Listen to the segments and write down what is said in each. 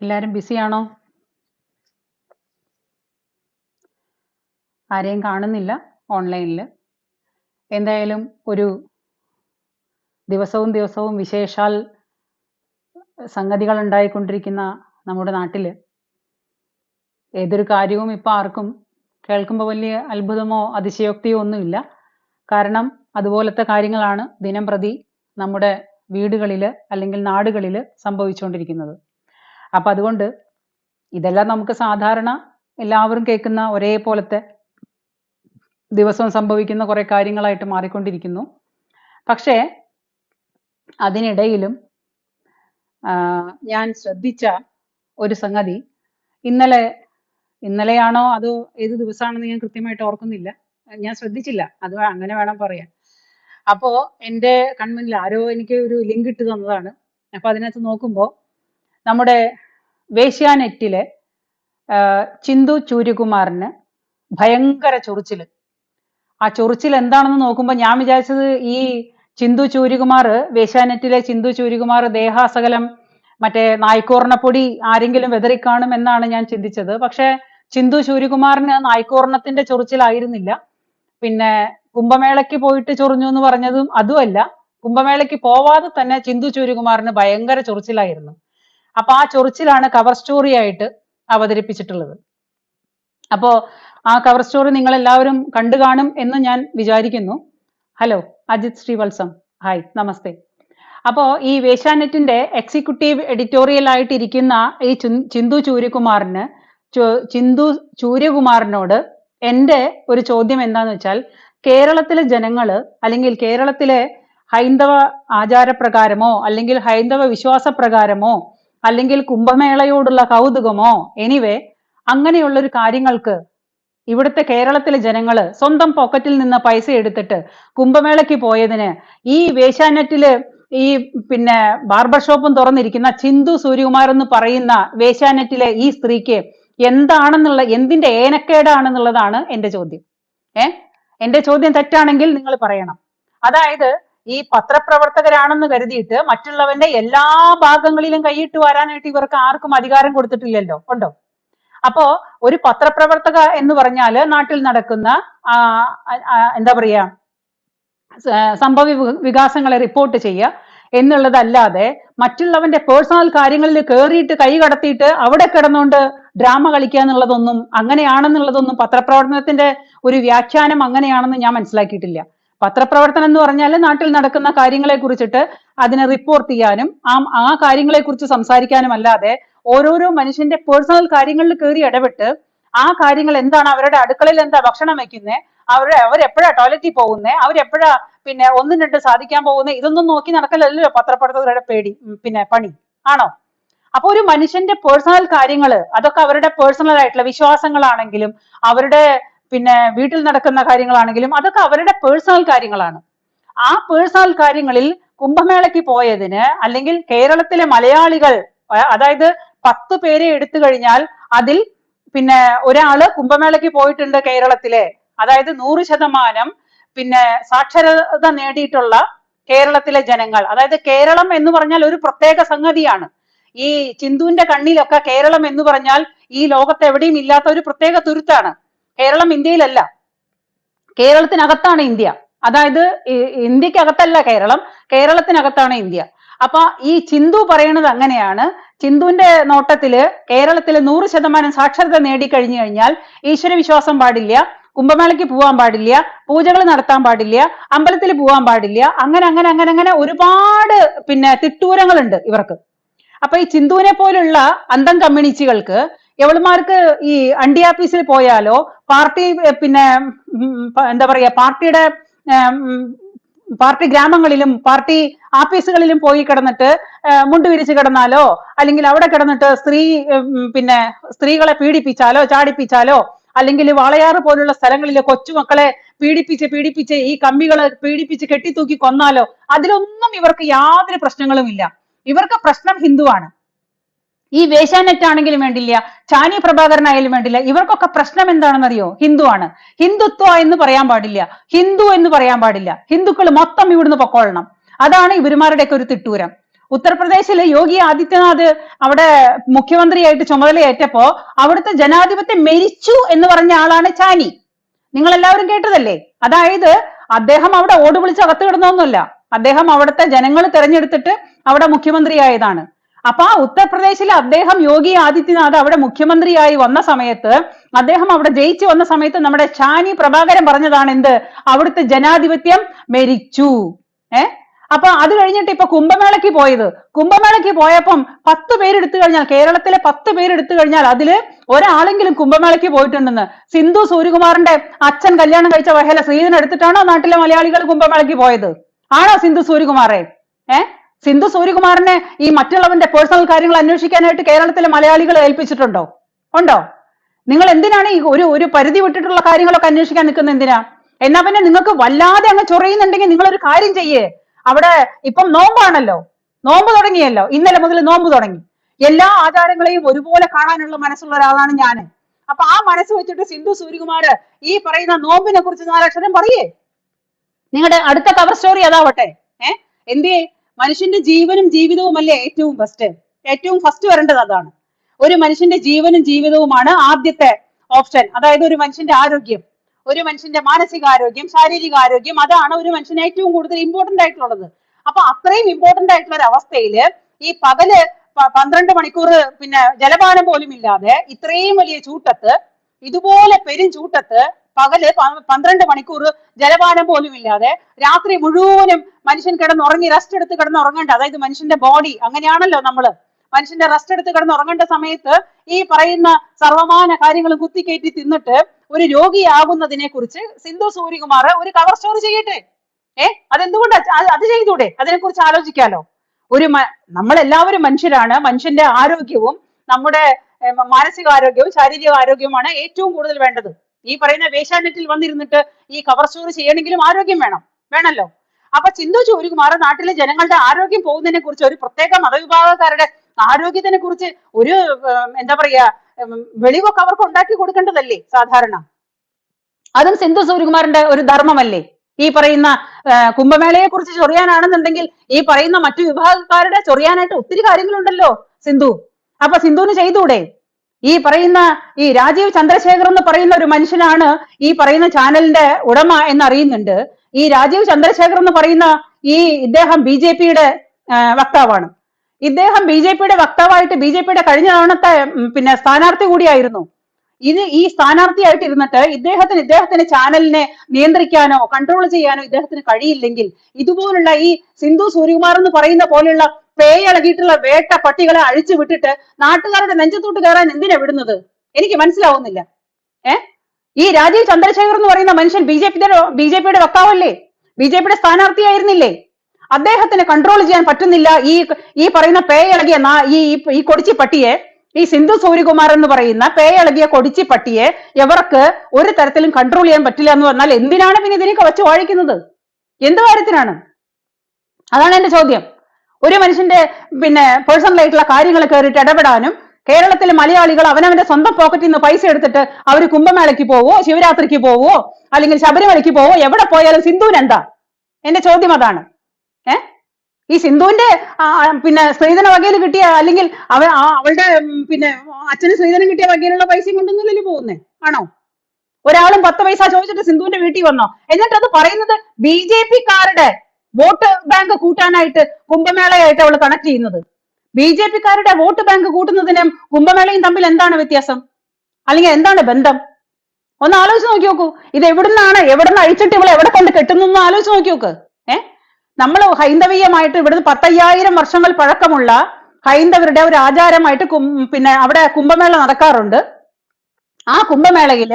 എല്ലാരും ബിസിയാണോ? ആരെയും കാണുന്നില്ല ഓൺലൈനിൽ എന്തായാലും ഒരു ദിവസവും ദിവസവും വിശേഷാൽ സംഗതികൾ ഉണ്ടായിക്കൊണ്ടിരിക്കുന്ന നമ്മുടെ നാട്ടിൽ ഏതൊരു കാര്യവും ഇപ്പോൾ ആർക്കും കേൾക്കുമ്പോൾ വലിയ അത്ഭുതമോ അതിശയോക്തിയോ ഒന്നുമില്ല. കാരണം അതുപോലത്തെ കാര്യങ്ങളാണ് ദിനം പ്രതി നമ്മുടെ വീടുകളിൽ അല്ലെങ്കിൽ നാടുകളിൽ സംഭവിച്ചുകൊണ്ടിരിക്കുന്നത് അപ്പം അതുകൊണ്ട് ഇതെല്ലാം നമുക്ക് സാധാരണ എല്ലാവരും കേൾക്കുന്ന ഒരേപോലത്തെ ദിവസവും സംഭവിക്കുന്ന കുറെ കാര്യങ്ങളായിട്ട് മാറിക്കൊണ്ടിരിക്കുന്നു. പക്ഷേ അതിനിടയിലും ഞാൻ ശ്രദ്ധിച്ച ഒരു സംഗതി. ഇന്നലെ ഇന്നലെയാണോ അതോ ഏത് ദിവസമാണെന്ന് ഞാൻ കൃത്യമായിട്ട് ഓർക്കുന്നില്ല. ഞാൻ ശ്രദ്ധിച്ചില്ല. അത് അങ്ങനെ വേണം പറയാൻ. അപ്പോ എന്റെ കൺമുന്നിൽ ആരോ എനിക്ക് ഒരു ലിങ്ക് ഇട്ട് തന്നതാണ്. അപ്പൊ അതിനകത്ത് നോക്കുമ്പോൾ നമ്മുടെ വേശ്യാനെറ്റിലെ ചിന്തു ചൂര്യകുമാറിന് ഭയങ്കര ചൊറിച്ചിൽ ആ ചൊറിച്ചിൽ എന്താണെന്ന് നോക്കുമ്പോൾ ഞാൻ വിചാരിച്ചത് ഈ ചിന്തു ചൂര്യകുമാർ വേശ്യാനെറ്റിലെ ചിന്തു ചൂര്യകുമാർ ദേഹാസകലം മറ്റേ നായ്ക്കോർണപ്പൊടി ആരെങ്കിലും വെതറിക്കാണും എന്നാണ് ഞാൻ ചിന്തിച്ചത്. പക്ഷേ ചിന്തു ചൂര്യകുമാറിന് നായ്ക്കോർണത്തിന്റെ ചൊറിച്ചിലായിരുന്നില്ല. പിന്നെ കുംഭമേളയ്ക്ക് പോയിട്ട് ചൊറിഞ്ഞു എന്ന് പറഞ്ഞതും അതുമല്ല. കുംഭമേളയ്ക്ക് പോവാതെ തന്നെ ചിന്തു ചൂര്യകുമാറിന് ഭയങ്കര ചൊറിച്ചിലായിരുന്നു. അപ്പൊ ആ ചൊറിച്ചിലാണ് കവർ സ്റ്റോറി ആയിട്ട് അവതരിപ്പിച്ചിട്ടുള്ളത്. അപ്പോ ആ കവർ സ്റ്റോറി നിങ്ങൾ എല്ലാവരും കണ്ടു കാണും എന്ന് ഞാൻ വിചാരിക്കുന്നു. ഹലോ അജിത് ശ്രീവത്സം. ഹായ് നമസ്തേ. അപ്പോ ഈ വേഷാനെറ്റിന്റെ എക്സിക്യൂട്ടീവ് എഡിറ്റോറിയൽ ആയിട്ട് ഇരിക്കുന്ന ഈ ചിന്തു ചൂര്യകുമാറിന് ചിന്തു ചൂര്യകുമാറിനോട് എന്റെ ഒരു ചോദ്യം എന്താന്ന് വെച്ചാൽ കേരളത്തിലെ ജനങ്ങൾ അല്ലെങ്കിൽ കേരളത്തിലെ ഹൈന്ദവ ആചാരപ്രകാരമോ അല്ലെങ്കിൽ ഹൈന്ദവ വിശ്വാസപ്രകാരമോ അല്ലെങ്കിൽ കുംഭമേളയോടുള്ള കൗതുകമോ? എനിവേ അങ്ങനെയുള്ള ഒരു കാര്യങ്ങൾക്ക് ഇവിടുത്തെ കേരളത്തിലെ ജനങ്ങൾ സ്വന്തം പോക്കറ്റിൽ നിന്ന് പൈസ എടുത്തിട്ട് കുംഭമേളയ്ക്ക് പോയതിന് ഈ വേശാനെറ്റിൽ ഈ പിന്നെ ബാർബർ ഷോപ്പും തുറന്നിരിക്കുന്ന ചിന്തു സൂര്യകുമാർ എന്ന് പറയുന്ന വേശാനെറ്റിലെ ഈ സ്ത്രീക്ക് എന്താണെന്നുള്ള എന്തിന്റെ ഏനക്കേടാണെന്നുള്ളതാണ് എന്റെ ചോദ്യം. ഏ? എന്റെ ചോദ്യം തെറ്റാണെങ്കിൽ നിങ്ങൾ പറയണം. അതായത് ഈ പത്രപ്രവർത്തകരാണെന്ന് കരുതിയിട്ട് മറ്റുള്ളവന്റെ എല്ലാ ഭാഗങ്ങളിലും കൈയിട്ട് വരാനായിട്ട് ഇവർക്ക് ആർക്കും അധികാരം കൊടുത്തിട്ടില്ലല്ലോ. ഉണ്ടോ? അപ്പോ ഒരു പത്രപ്രവർത്തക എന്ന് പറഞ്ഞാൽ നാട്ടിൽ നടക്കുന്ന എന്താ പറയാ സംഭവ വികാസങ്ങളെ റിപ്പോർട്ട് ചെയ്യുക എന്നുള്ളതല്ലാതെ മറ്റുള്ളവന്റെ പേഴ്സണൽ കാര്യങ്ങളിൽ കയറിയിട്ട് കൈ കടത്തിയിട്ട് അവിടെ കിടന്നുകൊണ്ട് ഡ്രാമ കളിക്കുക എന്നുള്ളതൊന്നും അങ്ങനെയാണെന്നുള്ളതൊന്നും പത്രപ്രവർത്തനത്തിന്റെ ഒരു വ്യാഖ്യാനം അങ്ങനെയാണെന്ന് ഞാൻ മനസ്സിലാക്കിയിട്ടില്ല. പത്രപ്രവർത്തനം എന്ന് പറഞ്ഞാൽ നാട്ടിൽ നടക്കുന്ന കാര്യങ്ങളെ കുറിച്ചിട്ട് അതിനെ റിപ്പോർട്ട് ചെയ്യാനും ആ ആ കാര്യങ്ങളെ കുറിച്ച് സംസാരിക്കാനും അല്ലാതെ ഓരോരോ മനുഷ്യന്റെ പേഴ്സണൽ കാര്യങ്ങളിൽ കയറി ഇടപെട്ട് ആ കാര്യങ്ങൾ എന്താണ് അവരുടെ അടുക്കളയിൽ എന്താ ഭക്ഷണം വെക്കുന്നത് അവരുടെ അവരെപ്പോഴാ ടോയ്ലറ്റിൽ പോകുന്നത് അവരെപ്പോഴാ പിന്നെ ഒന്നും രണ്ട് സാധിക്കാൻ പോകുന്നത് ഇതൊന്നും നോക്കി നടക്കലല്ലോ പത്രപ്രവർത്തകരുടെ പേടി പിന്നെ പണി ആണോ? അപ്പൊ ഒരു മനുഷ്യന്റെ പേഴ്സണൽ കാര്യങ്ങൾ അതൊക്കെ അവരുടെ പേഴ്സണൽ ആയിട്ടുള്ള വിശ്വാസങ്ങളാണെങ്കിലും അവരുടെ പിന്നെ വീട്ടിൽ നടക്കുന്ന കാര്യങ്ങളാണെങ്കിലും അതൊക്കെ അവരുടെ പേഴ്സണൽ കാര്യങ്ങളാണ്. ആ പേഴ്സണൽ കാര്യങ്ങളിൽ കുംഭമേളയ്ക്ക് പോയതിന് അല്ലെങ്കിൽ കേരളത്തിലെ മലയാളികൾ അതായത് പത്ത് പേരെ എടുത്തു കഴിഞ്ഞാൽ അതിൽ പിന്നെ ഒരാൾ കുംഭമേളയ്ക്ക് പോയിട്ടുണ്ട് കേരളത്തിലെ. അതായത് നൂറ് ശതമാനം പിന്നെ സാക്ഷരത നേടിയിട്ടുള്ള കേരളത്തിലെ ജനങ്ങൾ. അതായത് കേരളം എന്ന് പറഞ്ഞാൽ ഒരു പ്രത്യേക സംഗതിയാണ്. ഈ ചിന്തുവിന്റെ കണ്ണിലൊക്കെ കേരളം എന്ന് പറഞ്ഞാൽ ഈ ലോകത്ത് എവിടെയും ഇല്ലാത്ത ഒരു പ്രത്യേക തുരുത്താണ്. കേരളം ഇന്ത്യയിലല്ല. കേരളത്തിനകത്താണ് ഇന്ത്യ. അതായത് ഇന്ത്യക്കകത്തല്ല കേരളം കേരളത്തിനകത്താണ് ഇന്ത്യ. അപ്പൊ ഈ ചിന്തു പറയുന്നത് അങ്ങനെയാണ്. ചിന്തുവിന്റെ നോട്ടത്തിൽ കേരളത്തിൽ നൂറ് ശതമാനം സാക്ഷരത നേടിക്കഴിഞ്ഞു കഴിഞ്ഞാൽ ഈശ്വര വിശ്വാസം പാടില്ല കുംഭമേളയ്ക്ക് പോവാൻ പാടില്ല പൂജകൾ നടത്താൻ പാടില്ല അമ്പലത്തിൽ പോവാൻ പാടില്ല അങ്ങനെ അങ്ങനെ അങ്ങനെ അങ്ങനെ ഒരുപാട് പിന്നെ തിട്ടൂരങ്ങളുണ്ട് ഇവർക്ക്. അപ്പൊ ഈ ചിന്തുവിനെ പോലുള്ള അന്തം കമ്മ്യൂണിസ്റ്റുകൾക്ക് എവളുമാർക്ക് ഈ അണ്ടി ആഫീസിൽ പോയാലോ പാർട്ടി പിന്നെ എന്താ പറയാ പാർട്ടിയുടെ പാർട്ടി ഗ്രാമങ്ങളിലും പാർട്ടി ആഫീസുകളിലും പോയി കിടന്നിട്ട് ഏർ, മുണ്ട് വിരിച്ച് കിടന്നാലോ അല്ലെങ്കിൽ അവിടെ കിടന്നിട്ട് സ്ത്രീ പിന്നെ സ്ത്രീകളെ പീഡിപ്പിച്ചാലോ ചാടിപ്പിച്ചാലോ അല്ലെങ്കിൽ വാളയാറ് പോലുള്ള സ്ഥലങ്ങളിൽ കൊച്ചുമക്കളെ പീഡിപ്പിച്ച് പീഡിപ്പിച്ച് ഈ കമ്പികളെ പീഡിപ്പിച്ച് കെട്ടിത്തൂക്കി കൊന്നാലോ അതിലൊന്നും ഇവർക്ക് യാതൊരു പ്രശ്നങ്ങളുമില്ല ഇവർക്ക് പ്രശ്നം ഹിന്ദുവാണ്. ഈ വേശ്യാനെറ്റ് ആണെങ്കിലും വേണ്ടില്ല ചാനി പ്രഭാകരനായാലും വേണ്ടില്ല ഇവർക്കൊക്കെ പ്രശ്നം എന്താണെന്നറിയോ? ആണ്. ഹിന്ദുത്വ എന്ന് പറയാൻ പാടില്ല. ഹിന്ദു എന്ന് പറയാൻ പാടില്ല. ഹിന്ദുക്കൾ മൊത്തം ഇവിടുന്ന് പൊക്കോളണം. അതാണ് ഇവരുമാരുടെയൊക്കെ ഒരു തിട്ടൂരം. ഉത്തർപ്രദേശിലെ യോഗി ആദിത്യനാഥ് അവിടെ മുഖ്യമന്ത്രിയായിട്ട് ചുമതലയേറ്റപ്പോ അവിടുത്തെ ജനാധിപത്യം മരിച്ചു എന്ന് പറഞ്ഞ ആളാണ് ചാനി. നിങ്ങൾ എല്ലാവരും കേട്ടതല്ലേ? അതായത് അദ്ദേഹം അവിടെ ഓട് വിളിച്ച് അകത്ത് കിടന്നൊന്നുമല്ല. അദ്ദേഹം അവിടുത്തെ ജനങ്ങൾ തിരഞ്ഞെടുത്തിട്ട് അവിടെ മുഖ്യമന്ത്രിയായതാണ്. അപ്പൊ ആ ഉത്തർപ്രദേശിൽ അദ്ദേഹം യോഗി ആദിത്യനാഥ് അവിടെ മുഖ്യമന്ത്രിയായി വന്ന സമയത്ത് അദ്ദേഹം അവിടെ ജയിച്ചു വന്ന സമയത്ത് നമ്മുടെ ഷാനി പ്രഭാകരൻ പറഞ്ഞതാണ് എന്ത്? അവിടുത്തെ ജനാധിപത്യം മരിച്ചു ഏ? അപ്പൊ അത് കഴിഞ്ഞിട്ട് ഇപ്പൊ കുംഭമേളയ്ക്ക് പോയത്. കുംഭമേളയ്ക്ക് പോയപ്പം പത്ത് പേരെടുത്തു കഴിഞ്ഞാൽ കേരളത്തിലെ പത്ത് പേരെടുത്തു കഴിഞ്ഞാൽ അതിൽ ഒരാളെങ്കിലും കുംഭമേളയ്ക്ക് പോയിട്ടുണ്ടെന്ന്. സിന്ധു സൂര്യകുമാറിന്റെ അച്ഛൻ കല്യാണം കഴിച്ച വഹല ശ്രീധൻ എടുത്തിട്ടാണോ നാട്ടിലെ മലയാളികൾ കുംഭമേളയ്ക്ക് പോയത്? ആണോ സിന്ധു സൂര്യകുമാറെ? ഏ? സിന്ധു സൂര്യകുമാറിനെ ഈ മറ്റുള്ളവന്റെ പേഴ്സണൽ കാര്യങ്ങൾ അന്വേഷിക്കാനായിട്ട് കേരളത്തിലെ മലയാളികൾ ഏൽപ്പിച്ചിട്ടുണ്ടോ? ഉണ്ടോ? നിങ്ങൾ എന്തിനാണ് ഈ ഒരു ഒരു പരിധി വിട്ടിട്ടുള്ള കാര്യങ്ങളൊക്കെ അന്വേഷിക്കാൻ നിൽക്കുന്നത് എന്തിനാ? എന്നാ പിന്നെ നിങ്ങൾക്ക് വല്ലാതെ അങ്ങ് ചൊറിയുന്നുണ്ടെങ്കിൽ നിങ്ങൾ ഒരു കാര്യം ചെയ്യേ. അവിടെ ഇപ്പം നോമ്പാണല്ലോ. നോമ്പ് തുടങ്ങിയല്ലോ. ഇന്നലെ മുതൽ നോമ്പ് തുടങ്ങി. എല്ലാ ആചാരങ്ങളെയും ഒരുപോലെ കാണാനുള്ള മനസ്സുള്ള ഒരാളാണ് ഞാൻ അപ്പൊ ആ മനസ്സ് വെച്ചിട്ട് സിന്ധു സൂര്യകുമാർ ഈ പറയുന്ന നോമ്പിനെ കുറിച്ച് നാലക്ഷരം പറയേ. നിങ്ങളുടെ അടുത്ത കവർ സ്റ്റോറി അതാവട്ടെ. ഏഹ് എന്തിയെ? മനുഷ്യന്റെ ജീവനും ജീവിതവും അല്ലേ ഏറ്റവും ഫസ്റ്റ് ഏറ്റവും ഫസ്റ്റ് വരേണ്ടത് അതാണ്. ഒരു മനുഷ്യന്റെ ജീവനും ജീവിതവുമാണ് ആദ്യത്തെ ഓപ്ഷൻ അതായത് ഒരു മനുഷ്യന്റെ ആരോഗ്യം. ഒരു മനുഷ്യന്റെ മാനസികാരോഗ്യം ശാരീരിക ആരോഗ്യം അതാണ് ഒരു മനുഷ്യന് ഏറ്റവും കൂടുതൽ ഇമ്പോർട്ടന്റ് ആയിട്ടുള്ളത്. അപ്പൊ അത്രയും ഇമ്പോർട്ടന്റ് ആയിട്ടുള്ള ഒരു അവസ്ഥയിൽ ഈ പകൽ പന്ത്രണ്ട് മണിക്കൂർ പിന്നെ ജലപാനം പോലും ഇല്ലാതെ ഇത്രയും വലിയ ചൂട്ടത്ത് ഇതുപോലെ പെരും ചൂട്ടത്ത് പകൽ പന്ത്രണ്ട് മണിക്കൂർ ജലപാനം പോലും ഇല്ലാതെ രാത്രി മുഴുവനും മനുഷ്യൻ കിടന്നുറങ്ങി റെസ്റ്റ് എടുത്ത് കിടന്നുറങ്ങേണ്ട അതായത് മനുഷ്യന്റെ ബോഡി അങ്ങനെയാണല്ലോ നമ്മൾ. മനുഷ്യന്റെ റെസ്റ്റ് എടുത്ത് കിടന്നുറങ്ങേണ്ട സമയത്ത് ഈ പറയുന്ന സർവമാന കാര്യങ്ങളും കുത്തിക്കയറ്റി തിന്നിട്ട് ഒരു രോഗിയാകുന്നതിനെ കുറിച്ച് സിന്ധു സൂര്യകുമാർ ഒരു കവർ സ്റ്റോറി ചെയ്യട്ടെ. ഏ? അതെന്തുകൊണ്ടാ അത് ചെയ്തൂടെ? അതിനെക്കുറിച്ച് ആലോചിക്കാലോ. ഒരു നമ്മളെല്ലാവരും മനുഷ്യരാണ്. മനുഷ്യന്റെ ആരോഗ്യവും നമ്മുടെ മാനസികാരോഗ്യവും ശാരീരിക ആരോഗ്യവുമാണ് ഏറ്റവും കൂടുതൽ വേണ്ടത്. ഈ പറയുന്ന വേശാനെറ്റിൽ വന്നിരുന്നിട്ട് ഈ കവർ സ്റ്റോറി ചെയ്യണമെങ്കിലും ആരോഗ്യം വേണം. വേണമല്ലോ അപ്പൊ ചിന്തു സൂര്യകുമാർ നാട്ടിലെ ജനങ്ങളുടെ ആരോഗ്യം പോകുന്നതിനെ കുറിച്ച് ഒരു പ്രത്യേക മതവിഭാഗക്കാരുടെ ആരോഗ്യത്തിനെ കുറിച്ച് ഒരു എന്താ പറയാ വെളിവൊക്കെ അവർക്ക് ഉണ്ടാക്കി കൊടുക്കേണ്ടതല്ലേ സാധാരണ? അതും സിന്ധു സൂര്യകുമാറിന്റെ ഒരു ധർമ്മമല്ലേ? ഈ പറയുന്ന കുംഭമേളയെ കുറിച്ച് ചൊറിയാനാണെന്നുണ്ടെങ്കിൽ ഈ പറയുന്ന മറ്റു വിഭാഗക്കാരുടെ ചൊറിയാനായിട്ട് ഒത്തിരി കാര്യങ്ങളുണ്ടല്ലോ സിന്ധു. അപ്പൊ സിന്ധുവിന് ചെയ്തൂടെ ഈ പറയുന്ന ഈ രാജീവ് ചന്ദ്രശേഖർ എന്ന് പറയുന്ന ഒരു മനുഷ്യനാണ് ഈ പറയുന്ന ചാനലിന്റെ ഉടമ എന്ന് അറിയുന്നുണ്ട് ഈ രാജീവ് ചന്ദ്രശേഖർ എന്ന് പറയുന്ന ഈ ഇദ്ദേഹം ബി ജെ പിയുടെ വക്താവാണ്. ഇദ്ദേഹം ബി ജെ പിയുടെ വക്താവായിട്ട് ബി ജെ പിയുടെ കഴിഞ്ഞ തവണത്തെ പിന്നെ സ്ഥാനാർത്ഥി കൂടിയായിരുന്നു. ഇത് ഈ സ്ഥാനാർത്ഥിയായിട്ട് ഇരുന്നിട്ട് ഇദ്ദേഹത്തിന് ഇദ്ദേഹത്തിന്റെ ചാനലിനെ നിയന്ത്രിക്കാനോ കൺട്രോൾ ചെയ്യാനോ ഇദ്ദേഹത്തിന് കഴിയില്ലെങ്കിൽ ഇതുപോലുള്ള ഈ സിന്ധു സൂര്യകുമാർ എന്ന് പറയുന്ന പോലെയുള്ള പേയളകിയിട്ടുള്ള വേട്ട പട്ടികളെ അഴിച്ചു വിട്ടിട്ട് നാട്ടുകാരുടെ നെഞ്ചത്തോട്ട് കയറാൻ എന്തിനാ വിടുന്നത്? എനിക്ക് മനസ്സിലാവുന്നില്ല. ഏ? ഈ രാജീവ് ചന്ദ്രശേഖർ എന്ന് പറയുന്ന മനുഷ്യൻ ബി ജെ പിയുടെ ബി ജെ പിയുടെ വക്താവല്ലേ? ബി ജെ പിയുടെ സ്ഥാനാർത്ഥിയായിരുന്നില്ലേ? അദ്ദേഹത്തിന് കൺട്രോൾ ചെയ്യാൻ പറ്റുന്നില്ല ഈ ഈ പറയുന്ന പേയളകിയ ഈ ഈ- കൊടിച്ചി പട്ടിയെ ഈ സിന്ധു സൂര്യകുമാർ എന്ന് പറയുന്ന പേയളകിയ കൊടിച്ചി പട്ടിയെ എവർക്ക് ഒരു തരത്തിലും കൺട്രോൾ ചെയ്യാൻ പറ്റില്ല എന്ന് പറഞ്ഞാൽ എന്തിനാണ് പിന്നെ ഇതിനൊക്കെ വെച്ച് വാഴിക്കുന്നത്? എന്ത് കാര്യത്തിനാണ്? അതാണ് എന്റെ ചോദ്യം. ഒരു മനുഷ്യന്റെ പിന്നെ പേഴ്സണൽ ആയിട്ടുള്ള കാര്യങ്ങൾ കയറിയിട്ട് ഇടപെടാനും കേരളത്തിലെ മലയാളികൾ അവനവന്റെ സ്വന്തം പോക്കറ്റിൽ നിന്ന് പൈസ എടുത്തിട്ട് അവർ കുംഭമേളയ്ക്ക് പോവോ ശിവരാത്രിക്ക് പോവോ അല്ലെങ്കിൽ ശബരിമലയ്ക്ക് പോവോ എവിടെ പോയാലും സിന്ധുവിന് എന്താ? എന്റെ ചോദ്യം അതാണ്. ഏ? ഈ സിന്ധുവിന്റെ പിന്നെ സ്ത്രീധന വകയിൽ കിട്ടിയ അല്ലെങ്കിൽ അവ അവളുടെ പിന്നെ അച്ഛന് സ്ത്രീധനം കിട്ടിയ വകയിലുള്ള പൈസയും കൊണ്ടൊന്നുമില്ലല്ലോ പോകുന്നേ. ആണോ? ഒരാളും പത്ത് പൈസ ചോദിച്ചിട്ട് സിന്ധുവിന്റെ വീട്ടിൽ വന്നോ? എന്നിട്ട് അത് പറയുന്നത് ബി ജെ പിക്കാരുടെ വോട്ട് ബാങ്ക് കൂട്ടാനായിട്ട് കുംഭമേളയായിട്ട് അവൾ കണക്ട് ചെയ്യുന്നത്. ബി ജെ പിക്കാരുടെ വോട്ട് ബാങ്ക് കൂട്ടുന്നതിനും കുംഭമേളയും തമ്മിൽ എന്താണ് വ്യത്യാസം? അല്ലെങ്കിൽ എന്താണ് ബന്ധം? ഒന്ന് ആലോചിച്ച് നോക്കി നോക്കൂ. ഇത് എവിടുന്നാണ് എവിടുന്ന് അഴിച്ചിട്ട് ഇവളെ എവിടെ കൊണ്ട് കെട്ടുന്നു എന്ന് ആലോചിച്ച് നോക്കി നോക്ക്. ഏ? നമ്മൾ ഹൈന്ദവീയമായിട്ട് ഇവിടുന്ന് പത്തയ്യായിരം വർഷങ്ങൾ പഴക്കമുള്ള ഹൈന്ദവരുടെ ഒരു ആചാരമായിട്ട് പിന്നെ അവിടെ കുംഭമേള നടക്കാറുണ്ട്. ആ കുംഭമേളയിൽ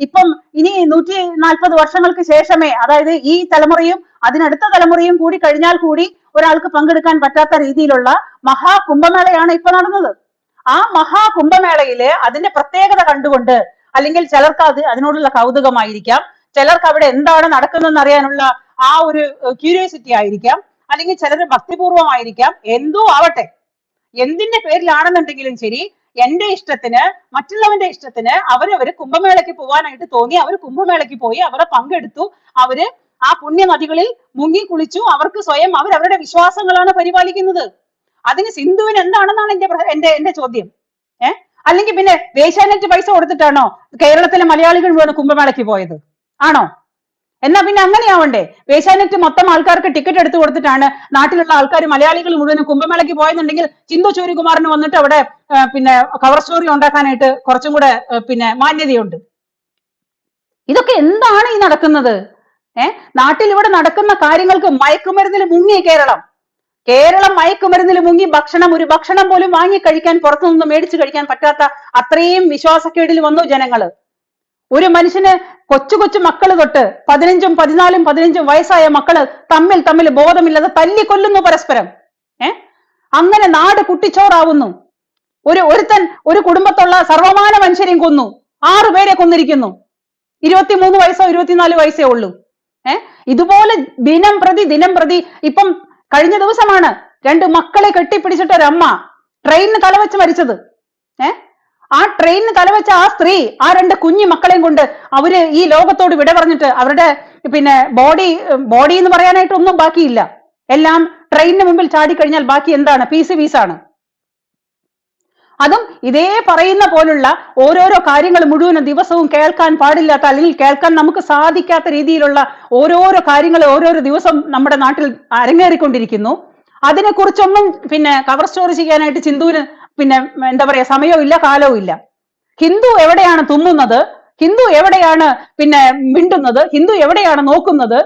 ഇപ്പം ഇനി നൂറ്റി നാൽപ്പത് വർഷങ്ങൾക്ക് ശേഷമേ അതായത് ഈ തലമുറയും അതിനടുത്ത തലമുറയും കൂടി കഴിഞ്ഞാൽ കൂടി ഒരാൾക്ക് പങ്കെടുക്കാൻ പറ്റാത്ത രീതിയിലുള്ള മഹാകുംഭമേളയാണ് ഇപ്പൊ നടന്നത്. ആ മഹാ കുംഭമേളയിൽ അതിന്റെ പ്രത്യേകത കണ്ടുകൊണ്ട് അല്ലെങ്കിൽ ചിലർക്ക് അത് അതിനോടുള്ള കൗതുകമായിരിക്കാം. ചിലർക്ക് അവിടെ എന്താണ് നടക്കുന്നതെന്ന് അറിയാനുള്ള ആ ഒരു ക്യൂരിയോസിറ്റി ആയിരിക്കാം. അല്ലെങ്കിൽ ചിലർ ഭക്തിപൂർവമായിരിക്കാം. എന്തോ ആവട്ടെ. എന്തിന്റെ പേരിലാണെന്നുണ്ടെങ്കിലും ശരി എന്റെ ഇഷ്ടത്തിന് മറ്റുള്ളവന്റെ ഇഷ്ടത്തിന് അവരവര് കുംഭമേളയ്ക്ക് പോവാനായിട്ട് തോന്നി. അവർ കുംഭമേളയ്ക്ക് പോയി അവരെ പങ്കെടുത്തു. അവർ ആ പുണ്യ നദികളിൽ മുങ്ങി കുളിച്ചു അവർക്ക് സ്വയം അവർ അവരുടെ വിശ്വാസങ്ങളാണ് പരിപാലിക്കുന്നത്. അതിന് സിന്ധുവിന് എന്താണെന്നാണ് എന്റെ എന്റെ എന്റെ ചോദ്യം. ഏഹ് അല്ലെങ്കിൽ പിന്നെ വേശ്യാനെറ്റ് പൈസ കൊടുത്തിട്ടാണോ കേരളത്തിലെ മലയാളികൾ വേണം കുംഭമേളയ്ക്ക് പോയത്? ആണോ? എന്നാ പിന്നെ അങ്ങനെയാവണ്ടേ. വേശാനറ്റ് മൊത്തം ആൾക്കാർക്ക് ടിക്കറ്റ് എടുത്തു കൊടുത്തിട്ടാണ് നാട്ടിലുള്ള ആൾക്കാർ മലയാളികൾ മുഴുവനും കുംഭമേളയ്ക്ക് പോയെന്നുണ്ടെങ്കിൽ ചിന്തു ചൂരികുമാറിന് വന്നിട്ട് അവിടെ പിന്നെ കവർ സ്റ്റോറി ഉണ്ടാക്കാനായിട്ട് കുറച്ചും കൂടെ പിന്നെ മാന്യതയുണ്ട്. ഇതൊക്കെ എന്താണ് ഈ നടക്കുന്നത്? ഏ? നാട്ടിൽ ഇവിടെ നടക്കുന്ന കാര്യങ്ങൾക്ക് മയക്കുമരുന്നിൽ മുങ്ങി കേരളം. കേരളം മയക്കുമരുന്നിൽ മുങ്ങി ഭക്ഷണം ഒരു ഭക്ഷണം പോലും വാങ്ങി കഴിക്കാൻ പുറത്തുനിന്ന് മേടിച്ചു കഴിക്കാൻ പറ്റാത്ത അത്രയും വിശ്വാസക്കേടിൽ വന്നു ജനങ്ങൾ. ഒരു മനുഷ്യന് കൊച്ചു കൊച്ചു മക്കൾ തൊട്ട് പതിനഞ്ചും പതിനാലും പതിനഞ്ചും വയസ്സായ മക്കൾ തമ്മിൽ തമ്മിൽ ബോധമില്ലാതെ തല്ലിക്കൊല്ലുന്നു പരസ്പരം. ഏ? അങ്ങനെ നാട് കുട്ടിച്ചോറാവുന്നു. ഒരു ഒരുത്തൻ ഒരു കുടുംബത്തുള്ള സർവമാന മനുഷ്യരെയും കൊന്നു. ആറു പേരെ കൊന്നിരിക്കുന്നു. ഇരുപത്തിമൂന്ന് വയസ്സോ ഇരുപത്തിനാല് വയസ്സേ ഉള്ളൂ. ഏ? ഇതുപോലെ ദിനം പ്രതി ദിനം പ്രതി ഇപ്പം കഴിഞ്ഞ ദിവസമാണ് രണ്ട് മക്കളെ കെട്ടിപ്പിടിച്ചിട്ട് ഒരു അമ്മ ട്രെയിനിന് തലവെച്ച് മരിച്ചത്. ഏ? ആ ട്രെയിനിന് തലവെച്ച ആ സ്ത്രീ ആ രണ്ട് കുഞ്ഞു മക്കളെയും കൊണ്ട് അവർ ഈ ലോകത്തോട് വിട പറഞ്ഞിട്ട് അവരുടെ പിന്നെ ബോഡി ബോഡി എന്ന് പറയാനായിട്ട് ഒന്നും ബാക്കിയില്ല. എല്ലാം ട്രെയിനിന് മുമ്പിൽ ചാടിക്കഴിഞ്ഞാൽ ബാക്കി എന്താണ്? പീസ് പീസാണ്. അതും ഇതേ പറയുന്ന പോലുള്ള ഓരോരോ കാര്യങ്ങൾ മുഴുവനും ദിവസവും കേൾക്കാൻ പാടില്ലാത്ത അല്ലെങ്കിൽ കേൾക്കാൻ നമുക്ക് സാധിക്കാത്ത രീതിയിലുള്ള ഓരോരോ കാര്യങ്ങൾ ഓരോരോ ദിവസം നമ്മുടെ നാട്ടിൽ അരങ്ങേറിക്കൊണ്ടിരിക്കുന്നു. അതിനെക്കുറിച്ചൊന്നും പിന്നെ കവർ സ്റ്റോറി ചെയ്യാനായിട്ട് ചിന്തുവിന് പിന്നെ എന്താ പറയാ സമയവും ഇല്ല കാലവും ഇല്ല. ഹിന്ദു എവിടെയാണ് തുമ്മുന്നത്? ഹിന്ദു എവിടെയാണ് പിന്നെ മിണ്ടുന്നത്? ഹിന്ദു എവിടെയാണ് നോക്കുന്നത്?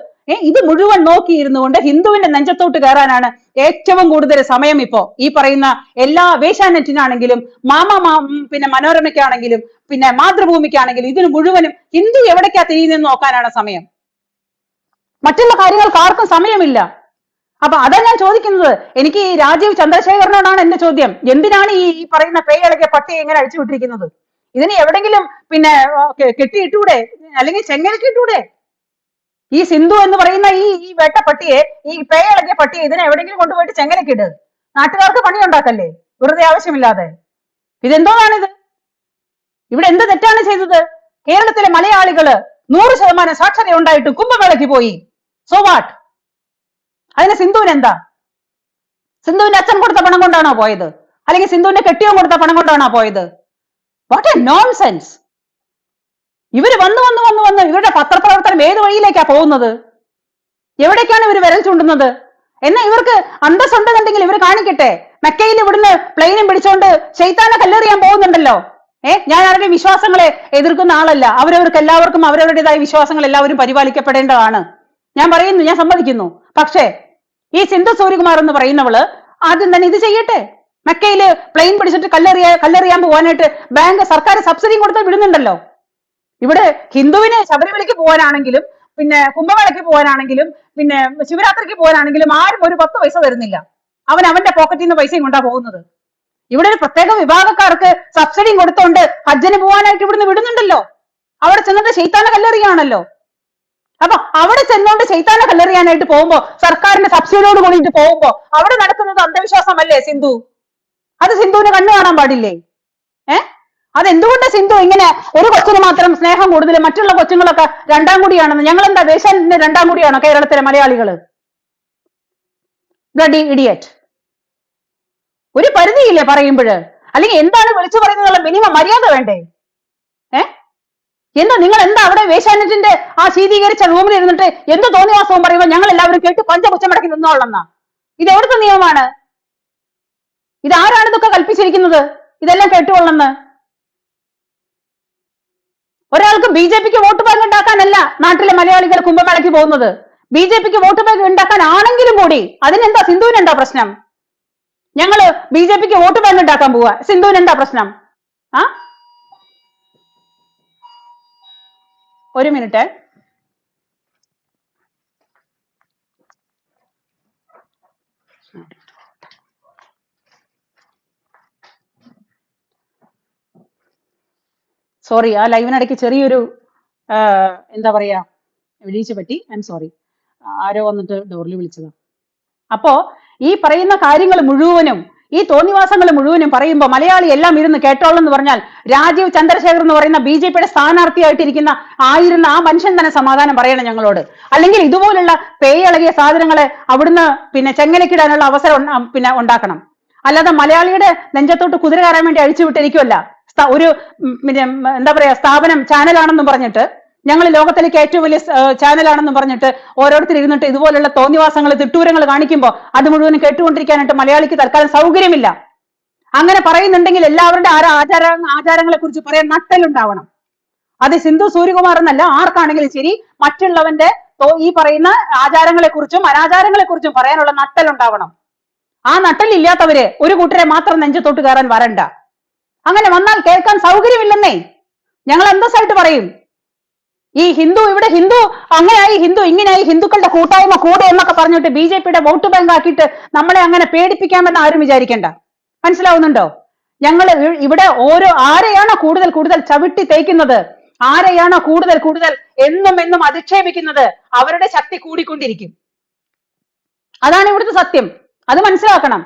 ഇത് മുഴുവൻ നോക്കിയിരുന്നു കൊണ്ട് ഹിന്ദുവിന്റെ നെഞ്ചത്തോട്ട് കയറാനാണ് ഏറ്റവും കൂടുതൽ സമയം ഇപ്പോ. ഈ പറയുന്ന എല്ലാ വേശാനെറ്റിനാണെങ്കിലും മാമ പിന്നെ മനോരമയ്ക്കാണെങ്കിലും പിന്നെ മാതൃഭൂമിക്കാണെങ്കിലും ഇതിന് മുഴുവനും ഹിന്ദു എവിടേക്കാ തിരിയുന്നെന്ന് നോക്കാനാണ് സമയം? മറ്റുള്ള കാര്യങ്ങൾക്ക് ആർക്കും സമയമില്ല. അപ്പൊ അതാ ഞാൻ ചോദിക്കുന്നത്. എനിക്ക് ഈ രാജീവ് ചന്ദ്രശേഖരനോടാണ് എന്റെ ചോദ്യം. എന്തിനാണ് ഈ ഈ പറയുന്ന പേയളകിയ പട്ടിയെ ഇങ്ങനെ അഴിച്ചു വിട്ടിരിക്കുന്നത്? ഇതിന് എവിടെങ്കിലും പിന്നെ കെട്ടിയിട്ടൂടെ? അല്ലെങ്കിൽ ചെങ്ങലക്കിട്ടൂടെ? ഈ സിന്ധു എന്ന് പറയുന്ന ഈ ഈ വേട്ട പട്ടിയെ ഈ പേയളകിയ പട്ടിയെ ഇതിനെ എവിടെയെങ്കിലും കൊണ്ടുപോയിട്ട് ചെങ്ങലക്കിട് നാട്ടുകാർക്ക് പണി ഉണ്ടാക്കല്ലേ വെറുതെ ആവശ്യമില്ലാതെ. ഇതെന്തോന്നാണിത് ഇവിടെ എന്ത് തെറ്റാണ് ചെയ്തത്? കേരളത്തിലെ മലയാളികൾ നൂറ് ശതമാനം സാക്ഷരത ഉണ്ടായിട്ട് കുംഭമേളയ്ക്ക് പോയി. സോ വാട്ട് അതിന് സിന്ധുവിന് എന്താ? സിന്ധുവിന്റെ അച്ഛൻ കൊടുത്ത പണം കൊണ്ടാണോ പോയത്? അല്ലെങ്കിൽ സിന്ധുവിന്റെ കെട്ടിയോ കൊടുത്ത പണം കൊണ്ടാണോ പോയത്? വാട്ട് എ നോൺ സെൻസ് ഇവർ വന്ന് വന്ന് വന്ന് വന്ന് ഇവരുടെ പത്രപ്രവർത്തനം ഏത് വഴിയിലേക്കാ പോകുന്നത്? എവിടേക്കാണ് ഇവർ വിരൽ ചൂണ്ടുന്നത്? എന്നാ ഇവർക്ക് അന്തസ്സുണ്ടെന്നുണ്ടെങ്കിൽ ഇവർ കാണിക്കട്ടെ. മെക്കയിൽ ഇവിടുന്ന് പ്ലെയിനും പിടിച്ചോണ്ട് ശൈത്താനെ കല്ലെറിയാൻ പോകുന്നുണ്ടല്ലോ. ഏഹ് ഞാൻ അവരുടെ വിശ്വാസങ്ങളെ എതിർക്കുന്ന ആളല്ല. അവരവർക്ക് എല്ലാവർക്കും അവരവരുടേതായ വിശ്വാസങ്ങൾ എല്ലാവരും പരിപാലിക്കപ്പെടേണ്ടതാണ്. ഞാൻ പറയുന്നു ഞാൻ സമ്മതിക്കുന്നു. പക്ഷേ ഈ സിന്ധു സൂര്യകുമാർ എന്ന് പറയുന്നവൾ ആദ്യം തന്നെ ഇത് ചെയ്യട്ടെ. മെക്കയിൽ പ്ലെയിൻ പിടിച്ചിട്ട് കല്ലെറിയ കല്ലെറിയാൻ പോകാനായിട്ട് ബാങ്ക് സർക്കാർ സബ്സിഡിയും കൊടുത്ത് വിടുന്നുണ്ടല്ലോ. ഇവിടെ ഹിന്ദുവിനെ ശബരിമലയ്ക്ക് പോകാനാണെങ്കിലും പിന്നെ കുംഭമേളയ്ക്ക് പോകാനാണെങ്കിലും പിന്നെ ശിവരാത്രിക്ക് പോകാനാണെങ്കിലും ആരും ഒരു പത്ത് പൈസ തരുന്നില്ല. അവൻ അവന്റെ പോക്കറ്റിൽ നിന്ന് പൈസയും കൊണ്ടാ പോകുന്നത്. ഇവിടെ ഒരു പ്രത്യേക വിഭാഗക്കാർക്ക് സബ്സിഡിയും കൊടുത്തോണ്ട് ഹജ്ജന് പോകാനായിട്ട് ഇവിടുന്ന് വിടുന്നുണ്ടല്ലോ. അവിടെ ചെന്നിട്ട് ശൈത്താന കല്ലെറിയാണല്ലോ അപ്പൊ അവിടെ ചെന്നോണ്ട് ശൈത്താന കല്ലെറിയാനായിട്ട് പോകുമ്പോ സർക്കാരിന്റെ സബ്സിഡിയോട് കൂടിയിട്ട് പോകുമ്പോ അവിടെ നടക്കുന്നത് അന്ധവിശ്വാസമല്ലേ സിന്ധു? അത് സിന്ധുവിന് കണ്ണു കാണാൻ പാടില്ലേ? ഏ? അതെന്തുകൊണ്ട് സിന്ധു ഇങ്ങനെ ഒരു കൊച്ചിന് മാത്രം സ്നേഹം കൂടുതൽ മറ്റുള്ള കൊച്ചുങ്ങളൊക്കെ രണ്ടാം കൂടിയാണെന്ന്? ഞങ്ങൾ എന്താ ദേശാന്റിന്റെ രണ്ടാം കൂടിയാണോ കേരളത്തിലെ മലയാളികൾ ബ്ലഡി ഇഡിയറ്റ് ഒരു പരിധിയില്ലേ പറയുമ്പോഴ്? അല്ലെങ്കിൽ എന്താണ് വിളിച്ചു പറയുന്നതിനുള്ള മിനിമം മര്യാദ വേണ്ടേ? ഏ? എന്താ നിങ്ങൾ എന്താ അവിടെ വേശാനറ്റിന്റെ ആ ശീതീകരിച്ച റൂമിൽ ഇരുന്നിട്ട് എന്ത് തോന്നിവാസവും പറയുമ്പോൾ ഞങ്ങൾ എല്ലാവരും കേട്ട് പഞ്ചപുച്ചമടക്കി നിന്നോളന്ന? ഇത് എവിടുത്തെ നിയമമാണ്? ഇത് ആരാണ് ഇതൊക്കെ കൽപ്പിച്ചിരിക്കുന്നത്? ഇതെല്ലാം കേട്ടുകൊള്ളെന്ന് ഒരാൾക്ക് ബി ജെ പിക്ക് വോട്ട് ബാങ്ക് ഉണ്ടാക്കാനല്ല നാട്ടിലെ മലയാളികൾ കുംഭമേളയ്ക്ക് പോകുന്നത്. ബി ജെ പിക്ക് വോട്ട് ബാങ്ക് ഉണ്ടാക്കാൻ ആണെങ്കിലും കൂടി അതിനെന്താ സിന്ധുവിനെന്താ പ്രശ്നം? ഞങ്ങൾ ബി ജെ പിക്ക് വോട്ട് ബാങ്ക് ഉണ്ടാക്കാൻ പോവാ. സിന്ധുവിനെന്താ പ്രശ്നം? ആ? ഒരു മിനിറ്റ്. സോറി ആ ലൈവിനിടയ്ക്ക് ചെറിയൊരു എന്താ പറയാ വീഴ്ച പറ്റി. ഐ എം സോറി ആരോ വന്നിട്ട് ഡോറിൽ വിളിച്ചതാ. അപ്പോ ഈ പറയുന്ന കാര്യങ്ങൾ മുഴുവനും ഈ തോന്നിവാസങ്ങൾ മുഴുവനും പറയുമ്പോൾ മലയാളി എല്ലാം ഇരുന്ന് കേട്ടോളെന്ന് പറഞ്ഞാൽ രാജീവ് ചന്ദ്രശേഖർ എന്ന് പറയുന്ന ബി ജെ പിയുടെ സ്ഥാനാർത്ഥിയായിട്ടിരിക്കുന്ന ആയിരുന്ന ആ മനുഷ്യൻ തന്നെ സമാധാനം പറയണം ഞങ്ങളോട്. അല്ലെങ്കിൽ ഇതുപോലുള്ള പേയളകിയ സാധനങ്ങളെ അവിടുന്ന് പിന്നെ ചെങ്ങലക്കിടാനുള്ള അവസരം പിന്നെ ഉണ്ടാക്കണം. അല്ലാതെ മലയാളിയുടെ നെഞ്ചത്തോട്ട് കുതിര കയറാൻ വേണ്ടി അഴിച്ചു വിട്ടിരിക്കുമല്ല സ്ഥ- ഒരു പിന്നെ എന്താ പറയാ സ്ഥാപനം ചാനലാണെന്നും പറഞ്ഞിട്ട് ഞങ്ങൾ ലോകത്തിലേക്ക് ഏറ്റവും വലിയ ചാനലാണെന്നും പറഞ്ഞിട്ട് ഓരോരുത്തർ ഇരുന്നിട്ട് ഇതുപോലുള്ള തോന്നിവാസങ്ങൾ തിട്ടൂരങ്ങൾ കാണിക്കുമ്പോൾ അത് മുഴുവനും കേട്ടുകൊണ്ടിരിക്കാനായിട്ട് മലയാളിക്ക് തൽക്കാലം സൗകര്യമില്ല. അങ്ങനെ പറയുന്നുണ്ടെങ്കിൽ എല്ലാവരുടെ ആരാ ആചാര ആചാരങ്ങളെ കുറിച്ച് പറയാൻ നട്ടലുണ്ടാവണം അത് സിന്ധു സൂര്യകുമാർ എന്നല്ല ആർക്കാണെങ്കിലും ശരി മറ്റുള്ളവന്റെ ഈ പറയുന്ന ആചാരങ്ങളെ കുറിച്ചും അനാചാരങ്ങളെ കുറിച്ചും പറയാനുള്ള നട്ടലുണ്ടാവണം ആ നട്ടലില്ലാത്തവര് ഒരു കൂട്ടരെ മാത്രം നെഞ്ചത്തോട്ട് കയറാൻ വരണ്ട. അങ്ങനെ വന്നാൽ കേൾക്കാൻ സൗകര്യമില്ലെന്നേ. ഞങ്ങൾ എന്തസായിട്ട് പറയും? ഈ ഹിന്ദു ഇവിടെ ഹിന്ദു അങ്ങനെയായി ഹിന്ദു ഇങ്ങനെയായി ഹിന്ദുക്കളുടെ കൂട്ടായ്മ കൂടെ എന്നൊക്കെ പറഞ്ഞിട്ട് ബി ജെ പിയുടെ വോട്ട് ബാങ്ക് ആക്കിയിട്ട് നമ്മളെ അങ്ങനെ പേടിപ്പിക്കാമെന്ന് ആരും വിചാരിക്കേണ്ട. മനസ്സിലാവുന്നുണ്ടോ? ഞങ്ങൾ ഇവിടെ ഓരോ ആരെയാണോ കൂടുതൽ കൂടുതൽ ചവിട്ടി തേക്കുന്നത്? ആരെയാണോ കൂടുതൽ കൂടുതൽ എന്നും എന്നും അധിക്ഷേപിക്കുന്നത്? അവരുടെ ശക്തി കൂടിക്കൊണ്ടിരിക്കും. അതാണ് ഇവിടുത്തെ സത്യം. അത് മനസ്സിലാക്കണം.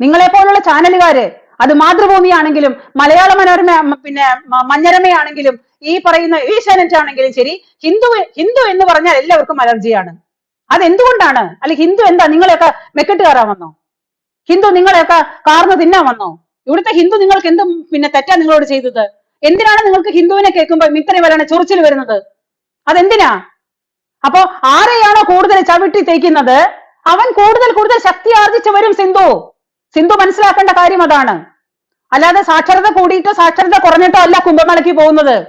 നിങ്ങളെ പോലുള്ള ചാനലുകാര് അത് മാതൃഭൂമിയാണെങ്കിലും മലയാള മനോരമ പിന്നെ മഞ്ഞരമയാണെങ്കിലും ഈ പറയുന്ന ഏഷ്യാനെറ്റ് ആണെങ്കിലും ശരി ഹിന്ദു ഹിന്ദു എന്ന് പറഞ്ഞാൽ എല്ലാവർക്കും അലർജിയാണ്. അതെന്തുകൊണ്ടാണ്? അല്ലെ ഹിന്ദു എന്താ? നിങ്ങളെയൊക്കെ മെക്കെട്ട് കയറാൻ വന്നോ? ഹിന്ദു നിങ്ങളെയൊക്കെ കാർന്ന് തിന്നാൻ വന്നോ? ഇവിടുത്തെ ഹിന്ദു നിങ്ങൾക്ക് എന്തും പിന്നെ തെറ്റാ നിങ്ങളോട് ചെയ്തത്? എന്തിനാണ് നിങ്ങൾക്ക് ഹിന്ദുവിനെ കേൾക്കുമ്പോൾ ഇത്രയും വരണ ചൊറിച്ചിൽ വരുന്നത്? അതെന്തിനാ? അപ്പോ ആരെയാണോ കൂടുതൽ ചവിട്ടി തേക്കുന്നത്? അവൻ കൂടുതൽ കൂടുതൽ ശക്തി ആർജിച്ചു വരും സിന്ധു. സിന്ധു മനസ്സിലാക്കേണ്ട കാര്യം അതാണ്. അല്ലാതെ സാക്ഷരത കൂടിയിട്ടോ സാക്ഷരത കുറഞ്ഞിട്ടോ അല്ല കുംഭമേളയ്ക്ക് പോകുന്നത്.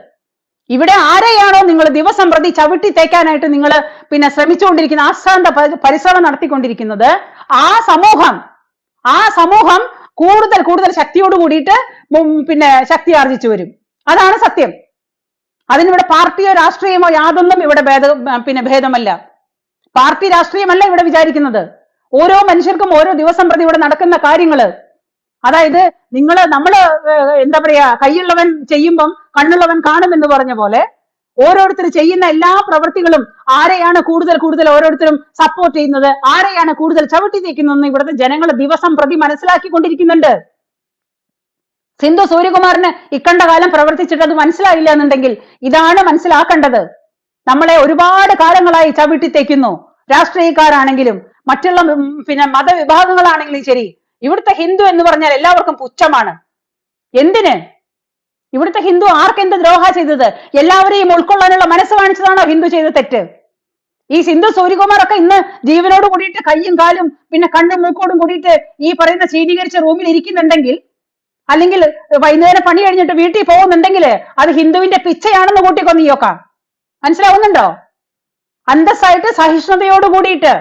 ഇവിടെ ആരെയാണോ നിങ്ങൾ ദിവസം പ്രതി ചവിട്ടി തേക്കാനായിട്ട് നിങ്ങൾ പിന്നെ ശ്രമിച്ചുകൊണ്ടിരിക്കുന്ന പ- പരിശ്രമം നടത്തിക്കൊണ്ടിരിക്കുന്നത് ആ സമൂഹം ആ സമൂഹം കൂടുതൽ കൂടുതൽ ശക്തിയോട് കൂടിയിട്ട് പിന്നെ ശക്തി ആർജിച്ചു വരും. അതാണ് സത്യം. അതിനിവിടെ പാർട്ടിയോ രാഷ്ട്രീയമോ യാതൊന്നും ഇവിടെ ഭേദ പിന്നെ ഭേദമല്ല. പാർട്ടി രാഷ്ട്രീയമല്ല ഇവിടെ വിചാരിക്കുന്നത്. ഓരോ മനുഷ്യർക്കും ഓരോ ദിവസം പ്രതി ഇവിടെ നടക്കുന്ന കാര്യങ്ങൾ. അതായത് നിങ്ങൾ നമ്മൾ എന്താ പറയാ കൈയുള്ളവൻ ചെയ്യുമ്പം കണ്ണുള്ളവൻ കാണുമെന്ന് പറഞ്ഞ പോലെ ഓരോരുത്തർ ചെയ്യുന്ന എല്ലാ പ്രവൃത്തികളും ആരെയാണ് കൂടുതൽ കൂടുതൽ ഓരോരുത്തരും സപ്പോർട്ട് ചെയ്യുന്നത് ആരെയാണ് കൂടുതൽ ചവിട്ടി തേക്കുന്നതെന്ന് ഇവിടുത്തെ ജനങ്ങൾ ദിവസം പ്രതി മനസ്സിലാക്കിക്കൊണ്ടിരിക്കുന്നുണ്ട്. സിന്ധു സൂര്യകുമാറിന് ഇക്കണ്ട കാലം പ്രവർത്തിച്ചിട്ട് അത് മനസ്സിലായില്ല എന്നുണ്ടെങ്കിൽ ഇതാണ് മനസ്സിലാക്കേണ്ടത്. നമ്മളെ ഒരുപാട് കാലങ്ങളായി ചവിട്ടി തേക്കുന്നു. രാഷ്ട്രീയക്കാരാണെങ്കിലും മറ്റുള്ള പിന്നെ മതവിഭാഗങ്ങളാണെങ്കിലും ശരി. ഇവിടുത്തെ ഹിന്ദു എന്ന് പറഞ്ഞാൽ എല്ലാവർക്കും പുച്ഛമാണ്. എന്തിന്? ഇവിടുത്തെ ഹിന്ദു ആർക്കെന്ത് ദ്രോഹ ചെയ്തത്? എല്ലാവരെയും ഉൾക്കൊള്ളാനുള്ള മനസ്സ് കാണിച്ചതാണോ ഹിന്ദു ചെയ്ത തെറ്റ്? ഈ സിന്ധു സൂര്യകുമാർ ഒക്കെ ഇന്ന് ജീവനോട് കൂടിയിട്ട് കയ്യും കാലും പിന്നെ കണ്ണും മൂക്കോടും കൂടിയിട്ട് ഈ പറയുന്ന ശീതീകരിച്ച റൂമിൽ ഇരിക്കുന്നുണ്ടെങ്കിൽ അല്ലെങ്കിൽ വൈകുന്നേരം പണി കഴിഞ്ഞിട്ട് വീട്ടിൽ പോകുന്നുണ്ടെങ്കിൽ അത് ഹിന്ദുവിന്റെ പിച്ചയാണെന്ന് കൂട്ടിക്കോ നീയൊക്കെ മനസ്സിലാവുന്നുണ്ടോ? അന്തസ്സായിട്ട് സഹിഷ്ണുതയോട് കൂടിയിട്ട്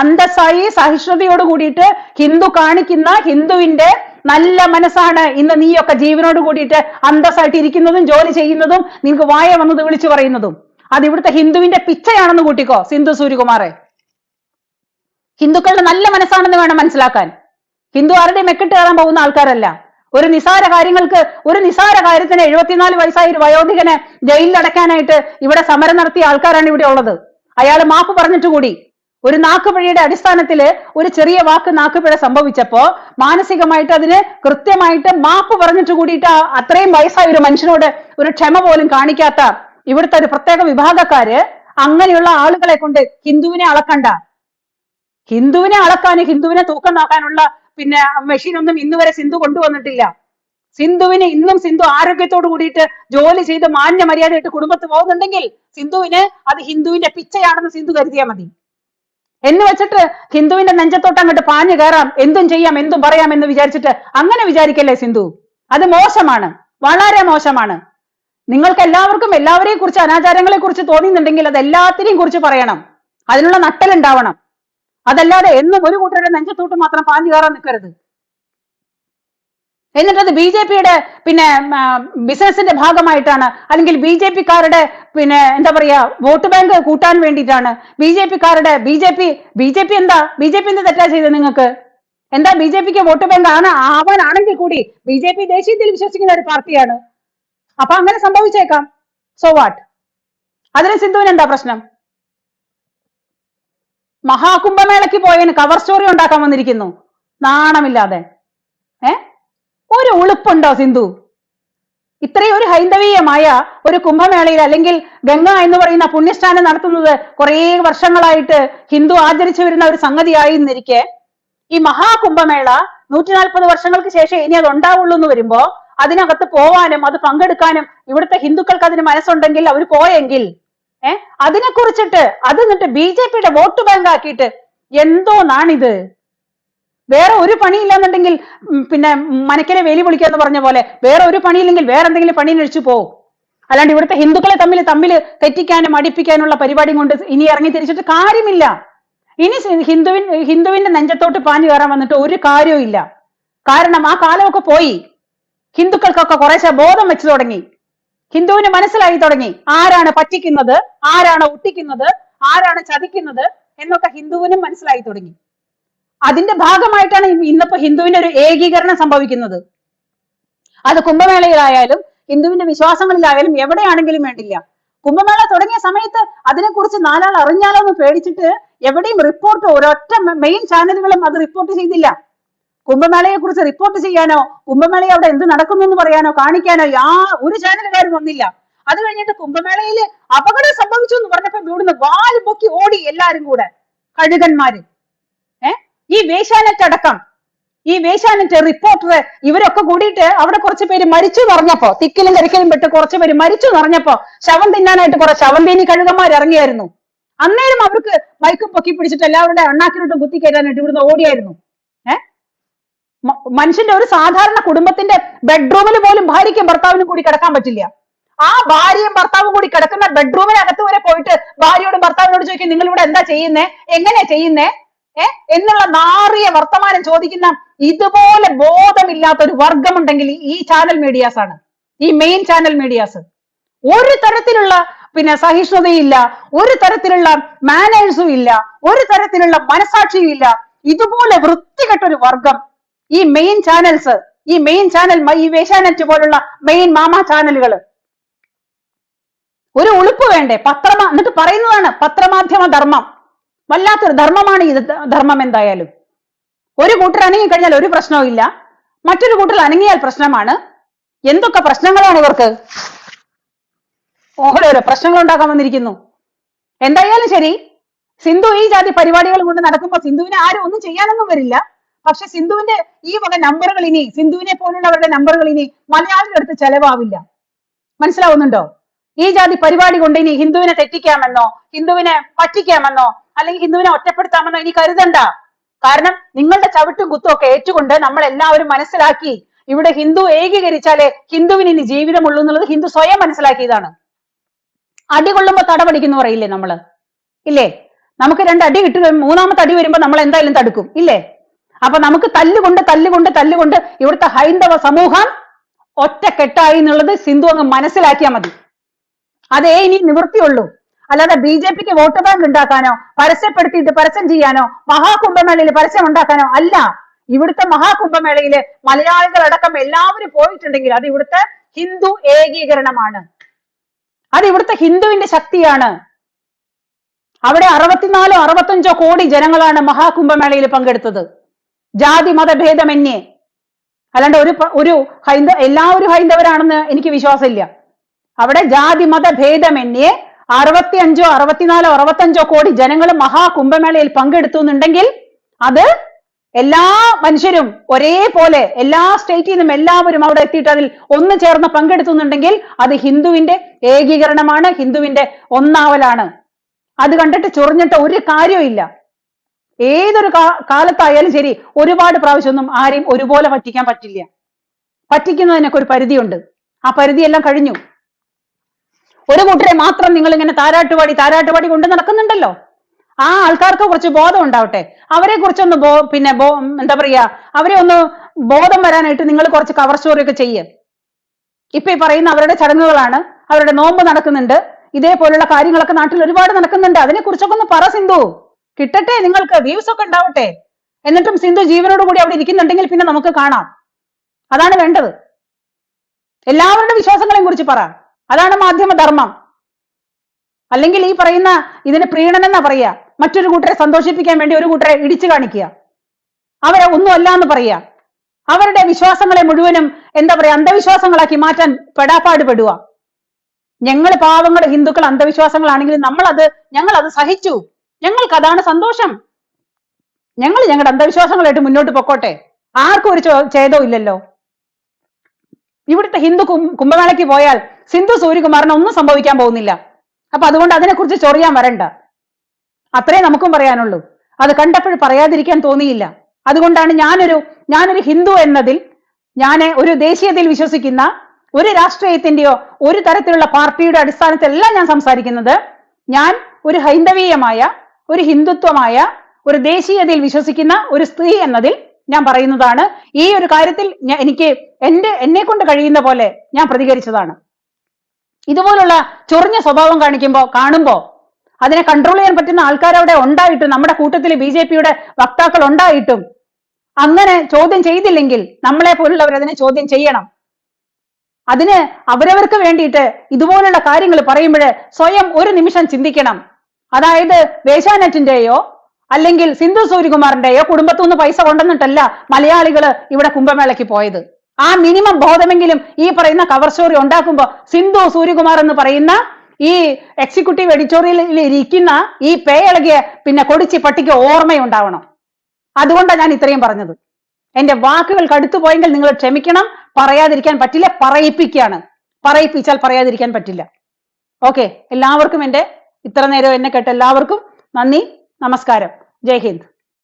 അന്തസ്സായി സഹിഷ്ണുതയോട് കൂടിയിട്ട് ഹിന്ദു കാണിക്കുന്ന ഹിന്ദുവിന്റെ നല്ല മനസ്സാണ് ഇന്ന് നീയൊക്കെ ജീവനോട് കൂടിയിട്ട് അന്തസ്സായിട്ട് ഇരിക്കുന്നതും ജോലി ചെയ്യുന്നതും നിനക്ക് വായ വന്നത് വിളിച്ചു പറയുന്നതും. അത് ഇവിടുത്തെ ഹിന്ദുവിന്റെ പിച്ചയാണെന്ന് കൂട്ടിക്കോ സിന്ധു സൂര്യകുമാറെ. ഹിന്ദുക്കളുടെ നല്ല മനസ്സാണെന്ന് വേണം മനസ്സിലാക്കാൻ. ഹിന്ദു ആരുടെ മെക്കിട്ട് കയറാൻ പോകുന്ന ആൾക്കാരല്ല. ഒരു നിസാര കാര്യങ്ങൾക്ക് ഒരു നിസാര കാര്യത്തിന് എഴുപത്തിനാല് വയസ്സായ ഒരു വയോധികനെ ജയിലിൽ അടയ്ക്കാനായിട്ട് ഇവിടെ സമരം നടത്തിയ ആൾക്കാരാണ് ഇവിടെ ഉള്ളത്. അയാൾ മാപ്പ് പറഞ്ഞിട്ട് കൂടി. ഒരു നാക്കുപിഴയുടെ അടിസ്ഥാനത്തിൽ ഒരു ചെറിയ വാക്ക് നാക്കുപിഴ സംഭവിച്ചപ്പോ മാനസികമായിട്ട് അതിന് കൃത്യമായിട്ട് മാപ്പ് പറഞ്ഞിട്ട് കൂടിയിട്ട് അത്രയും വയസ്സായ ഒരു മനുഷ്യനോട് ഒരു ക്ഷമ പോലും കാണിക്കാത്ത ഇവിടുത്തെ ഒരു പ്രത്യേക വിഭാഗക്കാര് അങ്ങനെയുള്ള ആളുകളെ കൊണ്ട് ഹിന്ദുവിനെ അളക്കണ്ട. ഹിന്ദുവിനെ അളക്കാൻ ഹിന്ദുവിനെ തൂക്കം നോക്കാനുള്ള പിന്നെ മെഷീനൊന്നും ഇന്ന് വരെ സിന്ധു കൊണ്ടുവന്നിട്ടില്ല. സിന്ധുവിന് ഇന്നും സിന്ധു ആരോഗ്യത്തോട് കൂടിയിട്ട് ജോലി ചെയ്ത് മാന്യ മര്യാദയായിട്ട് കുടുംബത്ത് പോകുന്നുണ്ടെങ്കിൽ സിന്ധുവിന് അത് ഹിന്ദുവിന്റെ പിച്ചയാണെന്ന് സിന്ധു കരുതിയാൽ മതി. എന്ന് വെച്ചിട്ട് ഹിന്ദുവിന്റെ നെഞ്ചത്തോട്ട് അങ്ങോട്ട് പാഞ്ഞു കയറാം. എന്തും ചെയ്യാം എന്തും പറയാം എന്ന് വിചാരിച്ചിട്ട് അങ്ങനെ വിചാരിക്കല്ലേ സിന്ധു? അത് മോശമാണ്. വളരെ മോശമാണ്. നിങ്ങൾക്ക് എല്ലാവർക്കും എല്ലാവരെയും കുറിച്ച് അനാചാരങ്ങളെ കുറിച്ച് തോന്നുന്നുണ്ടെങ്കിൽ അത് എല്ലാത്തിനെയും കുറിച്ച് പറയണം. അതിനുള്ള നട്ടലുണ്ടാവണം അതല്ലാതെ എന്നും ഒരു കൂട്ടരുടെ നെഞ്ചത്തോട്ട് മാത്രം പാഞ്ഞു കയറാൻ നിൽക്കരുത്. എന്നിട്ടത് ബി ജെ പിയുടെ പിന്നെ ബിസിനസിന്റെ ഭാഗമായിട്ടാണ്. അല്ലെങ്കിൽ ബി ജെ പിക്കാരുടെ പിന്നെ എന്താ പറയാ വോട്ട് ബാങ്ക് കൂട്ടാൻ വേണ്ടിയിട്ടാണ്. B J പിക്കാരുടെ B J P B J P എന്താ? ബി ജെ പി എന്ത് തെറ്റാ ചെയ്തത് നിങ്ങൾക്ക്? എന്താ ബി ജെ പിക്ക് വോട്ട് ബാങ്ക് ആണ് ആവാനാണെങ്കിൽ കൂടി ബി ജെ പി ദേശീയത്തിൽ വിശ്വസിക്കുന്ന ഒരു പാർട്ടിയാണ്. അപ്പൊ അങ്ങനെ സംഭവിച്ചേക്കാം. സോ വാട്ട് അതിന് സിന്ധുവിന് എന്താ പ്രശ്നം? മഹാകുംഭമേളയ്ക്ക് പോയതിന് കവർ സ്റ്റോറി ഉണ്ടാക്കാൻ വന്നിരിക്കുന്നു. നാണമില്ലാതെ. ഒരു ഉളുപ്പുണ്ടോ സിന്ധു? ഇത്രയും ഒരു ഹൈന്ദവീയമായ ഒരു കുംഭമേളയിൽ അല്ലെങ്കിൽ ഗംഗ എന്ന് പറയുന്ന പുണ്യസ്നാനം നടത്തുന്നത് കുറേ വർഷങ്ങളായിട്ട് ഹിന്ദു ആചരിച്ചു വരുന്ന ഒരു സംഗതിയായിരുന്നിരിക്കെ ഈ മഹാകുംഭമേള നൂറ്റി നാൽപ്പത് വർഷങ്ങൾക്ക് ശേഷം ഇനി അത് ഉണ്ടാവുള്ളൂ എന്ന് വരുമ്പോ അതിനകത്ത് പോവാനും അത് പങ്കെടുക്കാനും ഇവിടുത്തെ ഹിന്ദുക്കൾക്ക് അതിന് മനസ്സുണ്ടെങ്കിൽ അവർ പോയെങ്കിൽ ഏഹ് അതിനെ കുറിച്ചിട്ട് അത് എന്നിട്ട് ബി ജെ പിയുടെ വോട്ട് ബാങ്ക് ആക്കിയിട്ട് എന്തോന്നാണിത്? വേറെ ഒരു പണിയില്ലെന്നുണ്ടെങ്കിൽ പിന്നെ മനക്കരെ വേലി പൊളിക്കുക എന്ന് പറഞ്ഞ പോലെ വേറെ ഒരു പണിയില്ലെങ്കിൽ വേറെ എന്തെങ്കിലും പണി അഴിച്ചു പോകും അല്ലാണ്ട് ഇവിടുത്തെ ഹിന്ദുക്കളെ തമ്മിൽ തമ്മിൽ തെറ്റിക്കാനും അടിപ്പിക്കാനുള്ള പരിപാടി കൊണ്ട് ഇനി ഇറങ്ങി തിരിച്ചിട്ട് കാര്യമില്ല. ഇനി ഹിന്ദുവിൻ ഹിന്ദുവിന്റെ നെഞ്ചത്തോട്ട് പാഞ്ഞു കയറാൻ വന്നിട്ട് ഒരു കാര്യവും ഇല്ല. കാരണം ആ കാലമൊക്കെ പോയി. ഹിന്ദുക്കൾക്കൊക്കെ കുറേശ്ശെ ബോധം വെച്ചു തുടങ്ങി. ഹിന്ദുവിന് മനസ്സിലായി തുടങ്ങി. ആരാണ് പറ്റിക്കുന്നത്? ആരാണ് ഒട്ടിക്കുന്നത്? ആരാണ് ചതിക്കുന്നത്? എന്നൊക്കെ ഹിന്ദുവിനും മനസ്സിലായി തുടങ്ങി. അതിന്റെ ഭാഗമായിട്ടാണ് ഇന്നിപ്പോ ഹിന്ദുവിന്റെ ഒരു ഏകീകരണം സംഭവിക്കുന്നത്. അത് കുംഭമേളയിലായാലും ഹിന്ദുവിന്റെ വിശ്വാസങ്ങളിലായാലും എവിടെയാണെങ്കിലും വേണ്ടില്ല. കുംഭമേള തുടങ്ങിയ സമയത്ത് അതിനെക്കുറിച്ച് നാലാൾ അറിഞ്ഞാലോ എന്ന് പേടിച്ചിട്ട് എവിടെയും റിപ്പോർട്ട് ഒരൊറ്റ മെയിൻ ചാനലുകളും അത് റിപ്പോർട്ട് ചെയ്തില്ല. കുംഭമേളയെ കുറിച്ച് റിപ്പോർട്ട് ചെയ്യാനോ കുംഭമേളയെ അവിടെ എന്ത് നടക്കുന്നു എന്ന് പറയാനോ കാണിക്കാനോ യാ ഒരു ചാനലുകാരും വന്നില്ല. അത് കഴിഞ്ഞിട്ട് കുംഭമേളയിൽ അപകടം സംഭവിച്ചു എന്ന് പറഞ്ഞപ്പോ ഇവിടുന്ന് വാൽ പൊക്കി ഓടി എല്ലാരും കൂടെ. കഴുകന്മാര്. ഈ വേശാനെറ്റ് അടക്കം ഈ വേശാനെറ്റ് റിപ്പോർട്ടർ ഇവരൊക്കെ കൂടിയിട്ട് അവിടെ കുറച്ച് പേര് മരിച്ചു പറഞ്ഞപ്പോ തിക്കിലും തിരക്കിലും പെട്ട് കുറച്ച് പേര് മരിച്ചു പറഞ്ഞപ്പോ ശവം തിന്നാനായിട്ട് കുറെ ശവം തീനി കഴുകന്മാർ ഇറങ്ങിയായിരുന്നു. അന്നേരം അവർക്ക് മൈക്ക് പൊക്കി പിടിച്ചിട്ട് എല്ലാവരുടെ അണ്ണാക്കിനോട്ടും കുത്തി കയറ്റാനായിട്ട് ഇവിടുന്ന് ഓടിയായിരുന്നു. ഏ? മനുഷ്യന്റെ ഒരു സാധാരണ കുടുംബത്തിന്റെ ബെഡ്റൂമിൽ പോലും ഭാര്യയ്ക്കും ഭർത്താവിനും കൂടി കിടക്കാൻ പറ്റില്ല. ആ ഭാര്യയും ഭർത്താവും കൂടി കിടക്കുന്ന ബെഡ്റൂമിനകത്ത് വരെ പോയിട്ട് ഭാര്യയോടും ഭർത്താവിനോട് ചോദിക്കും നിങ്ങൾ ഇവിടെ എന്താ ചെയ്യുന്നേ? എങ്ങനെയാ ചെയ്യുന്നേ? ഏ? എന്നുള്ള നാറിയ വർത്തമാനം ചോദിക്കുന്ന ഇതുപോലെ ബോധമില്ലാത്ത ഒരു വർഗമുണ്ടെങ്കിൽ ഈ ചാനൽ മീഡിയാസ് ആണ്. ഈ മെയിൻ ചാനൽ മീഡിയാസ് ഒരു തരത്തിലുള്ള പിന്നെ സഹിഷ്ണുതയില്ല ഒരു തരത്തിലുള്ള മാനേഴ്സും ഇല്ല ഒരു തരത്തിലുള്ള മനസാക്ഷിയും ഇല്ല. ഇതുപോലെ വൃത്തികെട്ട ഒരു വർഗം ഈ മെയിൻ ചാനൽസ് ഈ മെയിൻ ചാനൽ ഈ വേശാനെറ്റ് പോലുള്ള മെയിൻ മാമ ചാനലുകൾ ഒരു ഉളുപ്പ് വേണ്ടേ? പത്രമാ എന്നിട്ട് പറയുന്നതാണ് പത്രമാധ്യമ ധർമ്മം. വല്ലാത്തൊരു ധർമ്മമാണ് ഇത് ധർമ്മം എന്തായാലും. ഒരു കൂട്ടർ അനങ്ങി കഴിഞ്ഞാൽ ഒരു പ്രശ്നവും ഇല്ല. മറ്റൊരു കൂട്ടർ അനങ്ങിയാൽ പ്രശ്നമാണ്. എന്തൊക്കെ പ്രശ്നങ്ങളാണ് ഇവർക്ക്? ഓരോരോ പ്രശ്നങ്ങൾ ഉണ്ടാക്കാൻ വന്നിരിക്കുന്നു. എന്തായാലും ശരി. സിന്ധു ഈ ജാതി പരിപാടികൾ കൊണ്ട് നടക്കുമ്പോൾ സിന്ധുവിനെ ആരും ഒന്നും ചെയ്യാനൊന്നും വരില്ല. പക്ഷെ സിന്ധുവിന്റെ ഈ വക നമ്പറുകൾ ഇനി സിന്ധുവിനെ പോലുള്ളവരുടെ നമ്പറുകൾ ഇനി മലയാളിയുടെ അടുത്ത് ചെലവാവില്ല. മനസ്സിലാവുന്നുണ്ടോ? ഈ ജാതി പരിപാടി കൊണ്ട് ഇനി ഹിന്ദുവിനെ തെറ്റിക്കാമെന്നോ ഹിന്ദുവിനെ പറ്റിക്കാമെന്നോ അല്ലെങ്കിൽ ഹിന്ദുവിനെ ഒറ്റപ്പെടുത്താമെന്നോ ഇനി കരുതണ്ട. കാരണം നിങ്ങളുടെ ചവിട്ടും കുത്തും ഒക്കെ ഏറ്റുകൊണ്ട് നമ്മൾ എല്ലാവരും മനസ്സിലാക്കി ഇവിടെ ഹിന്ദു ഏകീകരിച്ചാലേ ഹിന്ദുവിന് ഇനി ജീവിതമുള്ളൂ എന്നുള്ളത് ഹിന്ദു സ്വയം മനസ്സിലാക്കിയതാണ്. അടി കൊള്ളുമ്പോ തടപടിക്കുന്നു പറയില്ലേ നമ്മൾ? ഇല്ലേ? നമുക്ക് രണ്ട് അടി കിട്ടി മൂന്നാമത്തെ അടി വരുമ്പോ നമ്മൾ എന്തായാലും തടുക്കും. ഇല്ലേ? അപ്പൊ നമുക്ക് തല്ലുകൊണ്ട് തല്ലുകൊണ്ട് തല്ലുകൊണ്ട് ഇവിടുത്തെ ഹൈന്ദവ സമൂഹം ഒറ്റക്കെട്ടായി എന്നുള്ളത് സിന്ധു അങ്ങ് മനസ്സിലാക്കിയാൽ മതി. അതേ ഇനി നിവൃത്തിയുള്ളൂ. അല്ലാതെ ബി ജെ പിക്ക് വോട്ട് ബാങ്ക് ഉണ്ടാക്കാനോ പരസ്യപ്പെടുത്തിയിട്ട് പരസ്യം ചെയ്യാനോ മഹാകുംഭമേളയിൽ പരസ്യം ഉണ്ടാക്കാനോ അല്ല. ഇവിടുത്തെ മഹാകുംഭമേളയിൽ മലയാളികളടക്കം എല്ലാവരും പോയിട്ടുണ്ടെങ്കിൽ അത് ഇവിടുത്തെ ഹിന്ദു ഏകീകരണമാണ്. അത് ഇവിടുത്തെ ഹിന്ദുവിന്റെ ശക്തിയാണ്. അവിടെ അറുപത്തിനാലോ അറുപത്തഞ്ചോ കോടി ജനങ്ങളാണ് മഹാകുംഭമേളയിൽ പങ്കെടുത്തത്. ജാതി മതഭേദമന്യേ. അല്ലാണ്ട് ഒരു ഒരു ഹൈന്ദ എല്ലാവരും ഹൈന്ദവരാണെന്ന് എനിക്ക് വിശ്വാസമില്ല. അവിടെ ജാതി മത ഭേദമന്യേ അറുപത്തി അറുപത്തിയഞ്ചോ അറുപത്തിനാലോ അറുപത്തഞ്ചോ കോടി ജനങ്ങൾ മഹാകുംഭമേളയിൽ പങ്കെടുത്തു എന്നുണ്ടെങ്കിൽ അത് എല്ലാ മനുഷ്യരും ഒരേപോലെ എല്ലാ സ്റ്റേറ്റിൽ നിന്നും എല്ലാവരും അവിടെ എത്തിയിട്ട് അതിൽ ഒന്ന് ചേർന്ന് പങ്കെടുത്തുന്നുണ്ടെങ്കിൽ അത് ഹിന്ദുവിന്റെ ഏകീകരണമാണ് ഹിന്ദുവിന്റെ ഒന്നാവലാണ്. അത് കണ്ടിട്ട് ചൊറിഞ്ഞിട്ട് ഒരു കാര്യമില്ല ഏതൊരു കാലത്തായാലും ശരി ഒരുപാട് പ്രാവശ്യമൊന്നും ആരെയും ഒരുപോലെ പറ്റിക്കാൻ പറ്റില്ല. പറ്റിക്കുന്നതിനൊക്കെ ഒരു പരിധിയുണ്ട്. ആ പരിധിയെല്ലാം കഴിഞ്ഞു. ഒരു കൂട്ടരെ മാത്രം നിങ്ങൾ ഇങ്ങനെ താരാട്ടുപാടി താരാട്ടുപാടി കൊണ്ട് നടക്കുന്നുണ്ടല്ലോ. ആ ആൾക്കാർക്ക് കുറച്ച് ബോധം ഉണ്ടാവട്ടെ. അവരെ കുറിച്ചൊന്ന് ബോ പിന്നെ ബോ എന്താ പറയാ അവരെ ഒന്ന് ബോധം വരാനായിട്ട് നിങ്ങൾ കുറച്ച് കവർ സ്റ്റോറി ഒക്കെ ചെയ്യ്. ഇപ്പൊ ഈ പറയുന്ന അവരുടെ ചടങ്ങുകളാണ് അവരുടെ നോമ്പ് നടക്കുന്നുണ്ട് ഇതേപോലുള്ള കാര്യങ്ങളൊക്കെ നാട്ടിൽ ഒരുപാട് നടക്കുന്നുണ്ട്. അതിനെ കുറിച്ചൊക്കെ ഒന്ന് പറ സിന്ധു. കിട്ടട്ടെ നിങ്ങൾക്ക് വ്യൂസ് ഒക്കെ ഉണ്ടാവട്ടെ. എന്നിട്ടും സിന്ധു ജീവനോട് കൂടി അവിടെ ഇരിക്കുന്നുണ്ടെങ്കിൽ പിന്നെ നമുക്ക് കാണാം. അതാണ് വേണ്ടത്. എല്ലാവരുടെ വിശ്വാസങ്ങളെയും കുറിച്ച് പറ. അതാണ് മാധ്യമധർമ്മം. അല്ലെങ്കിൽ ഈ പറയുന്ന ഇതിന് പ്രീണനം എന്നാ പറയാ മറ്റൊരു കൂട്ടരെ സന്തോഷിപ്പിക്കാൻ വേണ്ടി ഒരു കൂട്ടരെ ഇടിച്ചു കാണിക്കുക. അവരെ ഒന്നുമല്ല എന്ന് പറയുക. അവരുടെ വിശ്വാസങ്ങളെ മുഴുവനും എന്താ പറയാ അന്ധവിശ്വാസങ്ങളാക്കി മാറ്റാൻ പെടാപ്പാട് പെടുക ഞങ്ങൾ പാവങ്ങൾ ഹിന്ദുക്കൾ അന്ധവിശ്വാസങ്ങളാണെങ്കിലും നമ്മൾ അത് ഞങ്ങൾ അത് സഹിച്ചു. ഞങ്ങൾക്ക് അതാണ് സന്തോഷം. ഞങ്ങൾ ഞങ്ങളുടെ അന്ധവിശ്വാസങ്ങളായിട്ട് മുന്നോട്ട് പൊക്കോട്ടെ. ആർക്കും ഒരു ചോ- ഛേദവും ഇല്ലല്ലോ. ഇവിടുത്തെ ഹിന്ദു കുംഭമേളയ്ക്ക് പോയാൽ സിന്ധു സൂര്യകുമാറിന് ഒന്നും സംഭവിക്കാൻ പോകുന്നില്ല. അപ്പൊ അതുകൊണ്ട് അതിനെക്കുറിച്ച് ചൊറിയാൻ വരണ്ട. അത്രേ നമുക്കും പറയാനുള്ളൂ. അത് കണ്ടപ്പോൾ പറയാതിരിക്കാൻ തോന്നിയില്ല. അതുകൊണ്ടാണ് ഞാനൊരു ഞാനൊരു ഹിന്ദു എന്നതിൽ ഞാൻ ഒരു ദേശീയതയിൽ വിശ്വസിക്കുന്ന ഒരു രാഷ്ട്രീയത്തിന്റെയോ ഒരു തരത്തിലുള്ള പാർട്ടിയുടെ അടിസ്ഥാനത്തിലല്ല ഞാൻ സംസാരിക്കുന്നത്. ഞാൻ ഒരു ഹൈന്ദവീയമായ ഒരു ഹിന്ദുത്വമായ ഒരു ദേശീയതയിൽ വിശ്വസിക്കുന്ന ഒരു സ്ത്രീ എന്നതിൽ ഞാൻ പറയുന്നതാണ്. ഈ ഒരു കാര്യത്തിൽ എനിക്ക് എന്റെ എന്നെ കൊണ്ട് കഴിയുന്ന പോലെ ഞാൻ പ്രതികരിച്ചതാണ്. ഇതുപോലുള്ള ചൊറിഞ്ഞ സ്വഭാവം കാണിക്കുമ്പോൾ കാണുമ്പോൾ അതിനെ കൺട്രോൾ ചെയ്യാൻ പറ്റുന്ന ആൾക്കാർ അവിടെ ഉണ്ടായിട്ടും നമ്മുടെ കൂട്ടത്തിൽ ബി ജെ പിയുടെ വക്താക്കൾ ഉണ്ടായിട്ടും അങ്ങനെ ചോദ്യം ചെയ്തില്ലെങ്കിൽ നമ്മളെ പോലുള്ളവർ അതിനെ ചോദ്യം ചെയ്യണം. അതിന് അവരവർക്ക് വേണ്ടിയിട്ട് ഇതുപോലുള്ള കാര്യങ്ങൾ പറയുമ്പോൾ സ്വയം ഒരു നിമിഷം ചിന്തിക്കണം. അതായത് വേശാനെറ്റിന്റെയോ അല്ലെങ്കിൽ സിന്ധു സൂര്യകുമാറിന്റെയോ കുടുംബത്തുനിന്ന് പൈസ കൊണ്ടുവന്നിട്ടല്ല മലയാളികൾ ഇവിടെ കുംഭമേളയ്ക്ക് പോയത്. ആ മിനിമം ബോധമെങ്കിലും ഈ പറയുന്ന കവർ സ്റ്റോറി ഉണ്ടാക്കുമ്പോൾ സിന്ധു സൂര്യകുമാർ എന്ന് പറയുന്ന ഈ എക്സിക്യൂട്ടീവ് എഡിറ്റോറിയലിൽ ഇരിക്കുന്ന ഈ പേ ഇളകിയ പിന്നെ കൊടിച്ചി പട്ടിക്ക് ഓർമ്മയുണ്ടാവണം. അതുകൊണ്ടാണ് ഞാൻ ഇത്രയും പറഞ്ഞത്. എന്റെ വാക്കുകൾ കടുത്തു പോയെങ്കിൽ നിങ്ങൾ ക്ഷമിക്കണം പറയാതിരിക്കാൻ പറ്റില്ല പറയിപ്പിക്കുകയാണ്. പറയിപ്പിച്ചാൽ പറയാതിരിക്കാൻ പറ്റില്ല. ഓക്കെ എല്ലാവർക്കും എന്റെ ഇത്ര നേരം എന്നെ കേട്ട എല്ലാവർക്കും നന്ദി. നമസ്കാരം ജയ് ഹിന്ദ്